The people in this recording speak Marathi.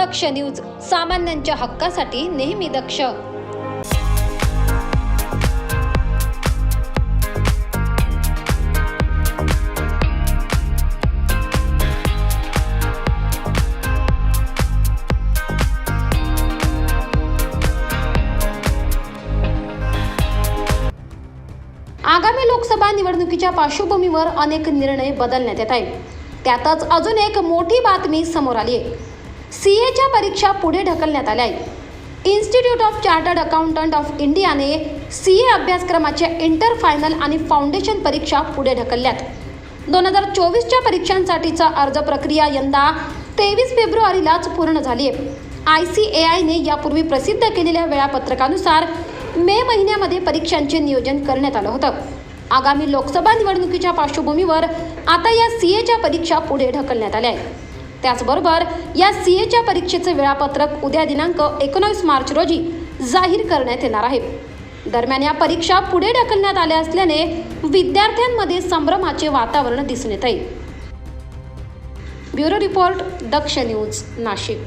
दक्ष न्यूज सामान्यांच्या हक्कासाठी नेहमी दक्ष. आगामी लोकसभा निवडणुकीच्या पार्श्वभूमीवर अनेक निर्णय बदलण्यात येत आहेत. त्यातच अजून एक मोठी बातमी समोर आली आहे. सी एच्या परीक्षा पुढे ढकलण्यात आल्या आहेत. Institute of chartered accountant of इंडियाने सी ए अभ्यासक्रमाच्या इंटर फायनल आणि फाउंडेशन परीक्षा पुढे ढकलल्यात. दोन हजार चोवीसच्या परीक्षांसाठीचा अर्ज प्रक्रिया यंदा तेवीस फेब्रुवारीलाच पूर्ण झाली आहे. आय सी ए आयने यापूर्वी प्रसिद्ध केलेल्या वेळापत्रकानुसार मे महिन्यामध्ये परीक्षांचे नियोजन करण्यात आलं होतं. आगामी लोकसभा निवडणुकीच्या पार्श्वभूमीवर आता या सी एच्या परीक्षा पुढे ढकलण्यात आल्या आहेत. त्याचबरोबर या सी एच्या परीक्षेचे वेळापत्रक उद्या दिनांक एकोणावीस मार्च रोजी जाहीर करण्यात येणार आहे. दरम्यान या परीक्षा पुढे ढकलण्यात आल्या असल्याने विद्यार्थ्यांमध्ये संभ्रमाचे वातावरण दिसून येत आहे. Bureau report Daksh news Nashik.